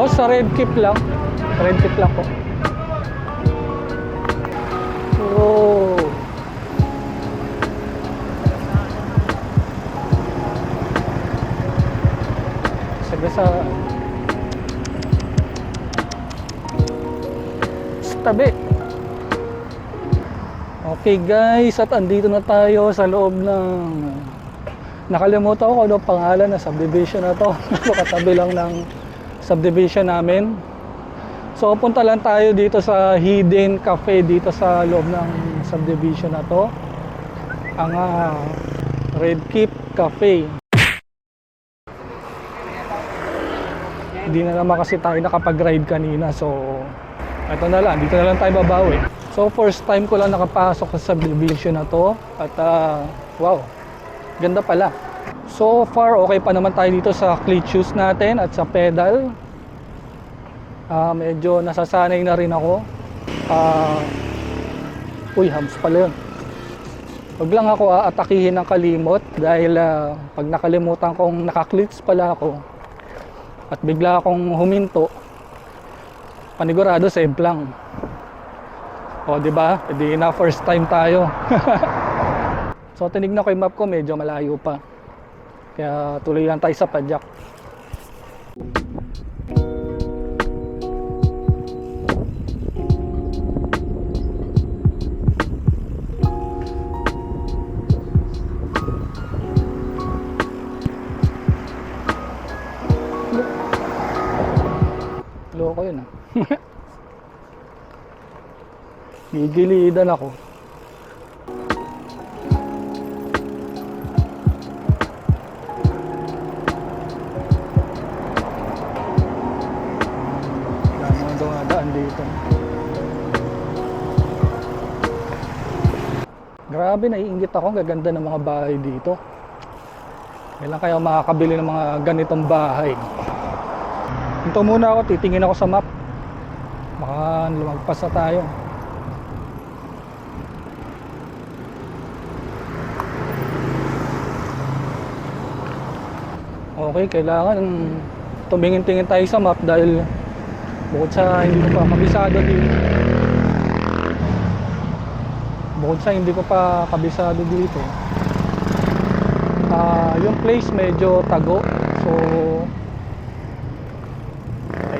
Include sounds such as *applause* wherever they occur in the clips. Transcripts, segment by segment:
Boss, sa red keep lang. Red keep lang po. Oh. Sabi sa... Sa tabi. Okay guys, at andito na tayo sa loob ng... Nakalimutan ko ano ang pangalan na subdivision na to. *laughs* Katabi lang ng subdivision namin. So punta lang tayo dito sa Hidden Cafe dito sa loob ng subdivision na to. Ang ah, Red Keep Cafe. Hindi na naman kasi tayo nakapag-ride kanina so ito na lang, dito na lang tayo babawi. So first time ko lang nakapasok sa subdivision na to at ah, wow, ganda pala. So far okay pa naman tayo dito sa cleat shoes natin at sa pedal. Ah, medyo nasasanay na rin ako. Ah, uy, hams pala yun. Huwag lang ako aatakihin ng kalimot dahil ah, pag nakalimutan kong nakaklits pala ako at bigla akong huminto, panigurado save lang. O, di ba? Hindi na first time tayo. *laughs* so, tinignan ko yung map ko, medyo malayo pa. Kaya tuloy lang tayo sa padyak. Loko yun ah. *laughs* Gigilidan ako. Grabe, naiingit ako. Gaganda ng mga bahay dito. Kailan kaya makakabili ng mga ganitong bahay? Ito muna ako, titingin ako sa map. Baka lumagpas na tayo. Okay, kailangan tumingin-tingin tayo sa map dahil bukod sa hindi pa kabisado dito. Bukod sa hindi ko pa kabisado dito. Ah, yung place medyo tago. So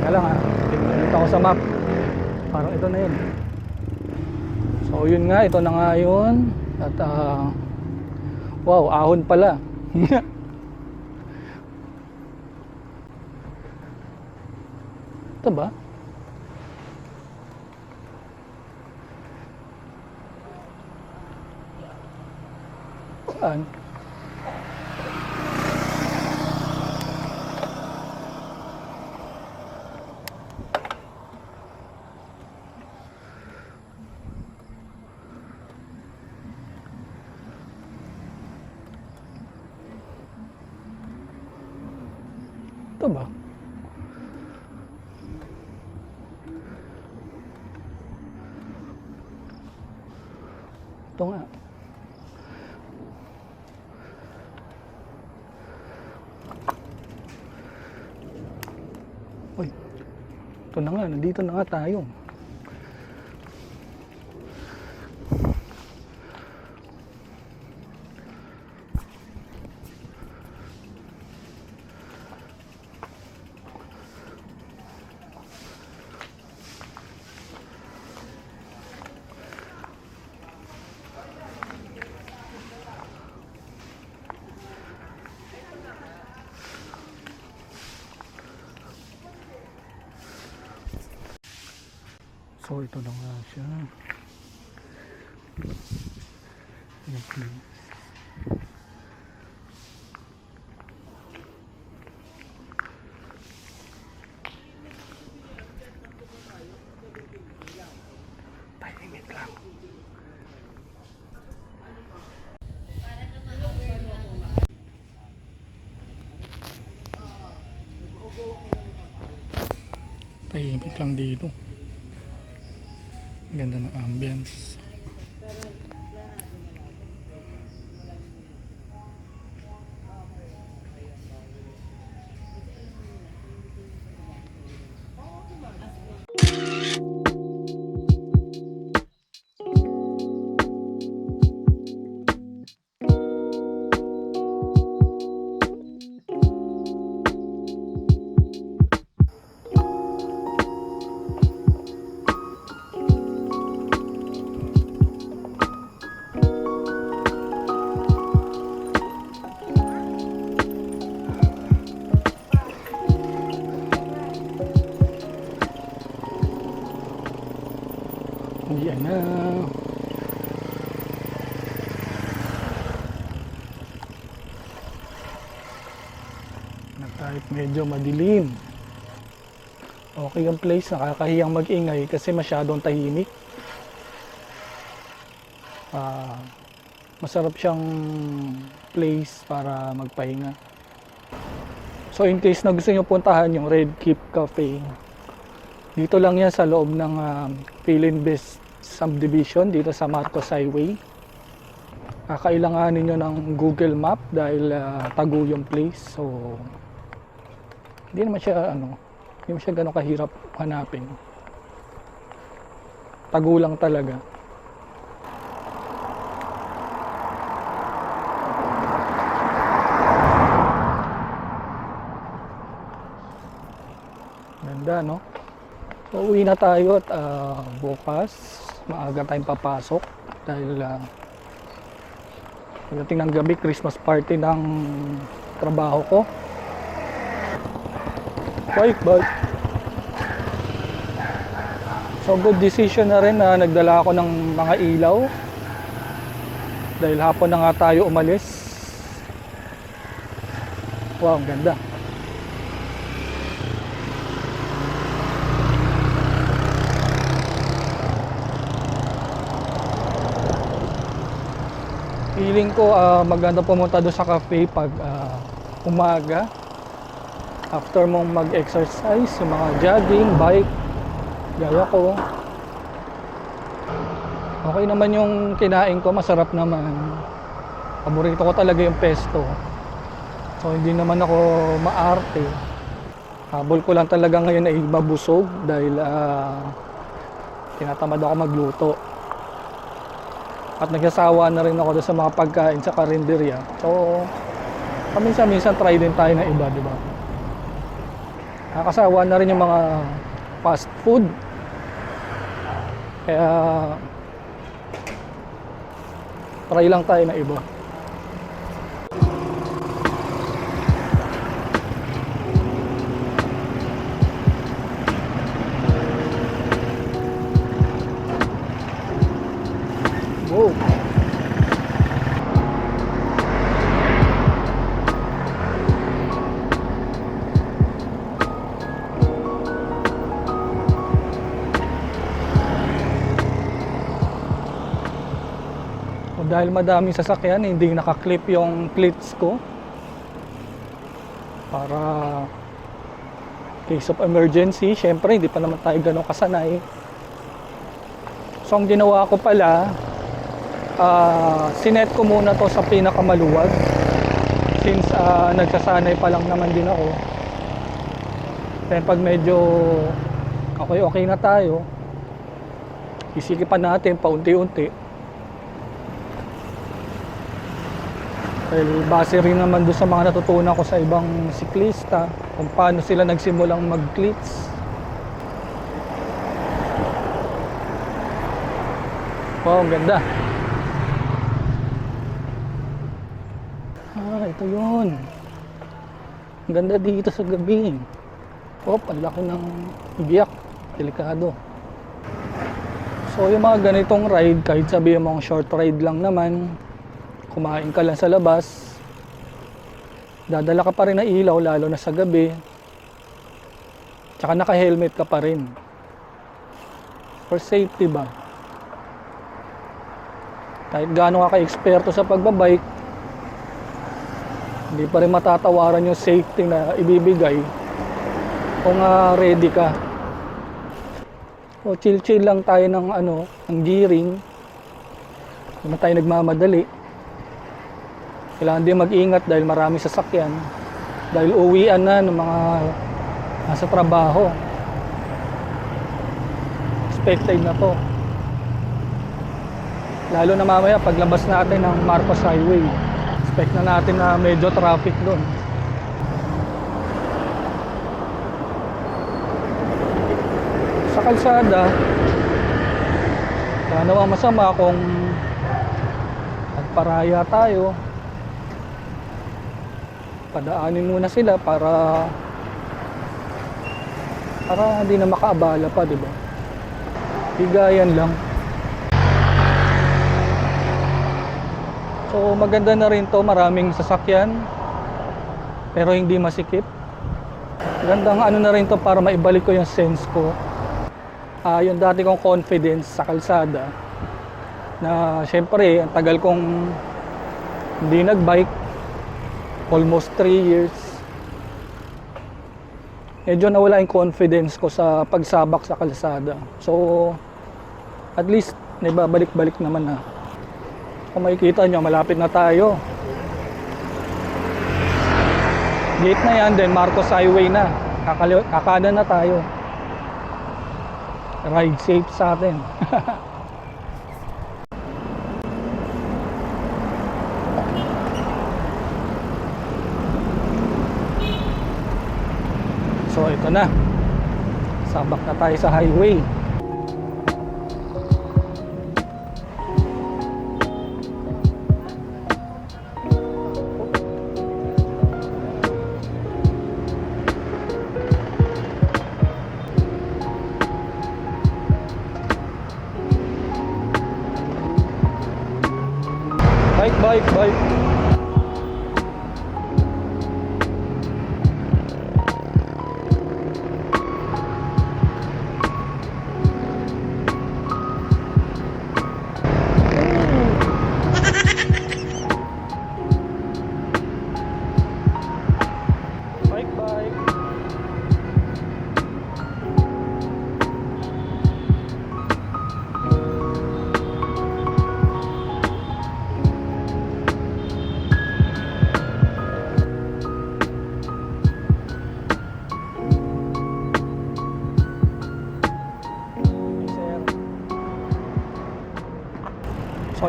Teka lang ha. Tingnan ako sa map. Parang ito na yun. So yun nga, ito na nga yun. At ah, wow, ahon pala. *laughs* ito ba? and Ito na nga, nandito na nga tayo. So ito na nga siya. Ayan. Tahimik lang. Tahimik lang dito. Ganda ng ambience. Yan na. Kahit medyo madilim. Okay ang place, nakakahiyang mag-ingay kasi masyadong tahimik. Ah, masarap siyang place para magpahinga. So in case na gusto nyo puntahan yung Red Keep Cafe, dito lang yan sa loob ng um, Philinvest Subdivision dito sa Marcos Highway. Kakailanganin nyo ng Google Map dahil ah, tago yung place. So hindi naman siya ano, hindi naman siya ganun kahirap hanapin. Tago lang talaga. Ganda, no? So, uwi na tayo at ah, bukas, maaga tayong papasok dahil uh, pagdating ng gabi, Christmas party ng trabaho ko. Bike, bike. So, good decision na rin na nagdala ako ng mga ilaw dahil hapon na nga tayo umalis. Wow, ang ganda. Feeling ko ah, maganda pumunta doon sa cafe pag ah, umaga. After mong mag-exercise, yung mga jogging, bike, gaya ko. Okay naman yung kinain ko, masarap naman. Paborito ko talaga yung pesto. So hindi naman ako maarte. Habol ko lang talaga ngayon ay mabusog dahil ah, tinatamad ako magluto. At nagsasawa na rin ako sa mga pagkain sa karinderya. So, paminsan-minsan try din tayo ng iba, di ba? Nakakasawa na rin yung mga fast food. Kaya, try lang tayo ng iba. Dahil madaming sasakyan, hindi nakaklip yung cleats ko. Para case of emergency, syempre hindi pa naman tayo ganun kasanay. So ang ginawa ko pala, ah sinet ko muna to sa pinakamaluwag. Since ah, nagsasanay pa lang naman din ako. Then pag medyo okay okay na tayo, isikipan natin paunti-unti. Dahil base rin naman doon sa mga natutunan ko sa ibang siklista kung paano sila nagsimulang mag-cleats. Wow, ang ganda. Ah, ito yun. Ang ganda dito sa gabi. Oh, ang laki ng biyak. Delikado. So, yung mga ganitong ride, kahit sabihin mong short ride lang naman, kumain ka lang sa labas, dadala ka pa rin ng ilaw, lalo na sa gabi. Tsaka naka-helmet ka pa rin. For safety ba? Kahit gaano ka ka-eksperto sa pagbabike, hindi pa rin matatawaran yung safety na ibibigay kung ah, ready ka. O chill-chill lang tayo ng ano, ng gearing. Hindi na tayo nagmamadali. Kailangan din mag-ingat dahil marami sasakyan. Dahil uwian na ng mga nasa trabaho. Expected na to. Lalo na mamaya paglabas natin ng Marcos Highway. Expect na natin na medyo traffic doon. Sa kalsada, namang masama kung nagparaya tayo padaanin muna sila para para hindi na makaabala pa, di ba? Higayan lang. So maganda na rin to, maraming sasakyan pero hindi masikip. Gandang ano na rin to para maibalik ko yung sense ko. Uh, yung dati kong confidence sa kalsada na syempre ang tagal kong hindi nagbike Almost 3 years. Medyo nawala yung confidence ko sa pagsabak sa kalsada. So, at least, naibabalik-balik naman na. Kung makikita nyo, malapit na tayo. Gate na yan, then Marcos Highway na. Kakali- na tayo. Ride safe sa atin. *laughs* so, ito na. Sabak na tayo sa highway.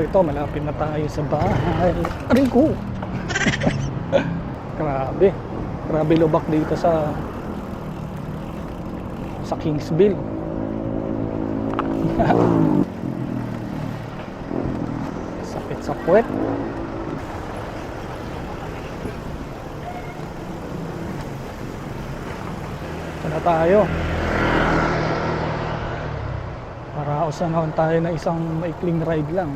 Ito, malapit na tayo sa bahay. Aray ko! *laughs* Grabe. Grabe lubak dito sa sa Kingsville. *laughs* Sakit sa puwet. Ito na tayo. Para usanahon tayo na isang maikling ride lang.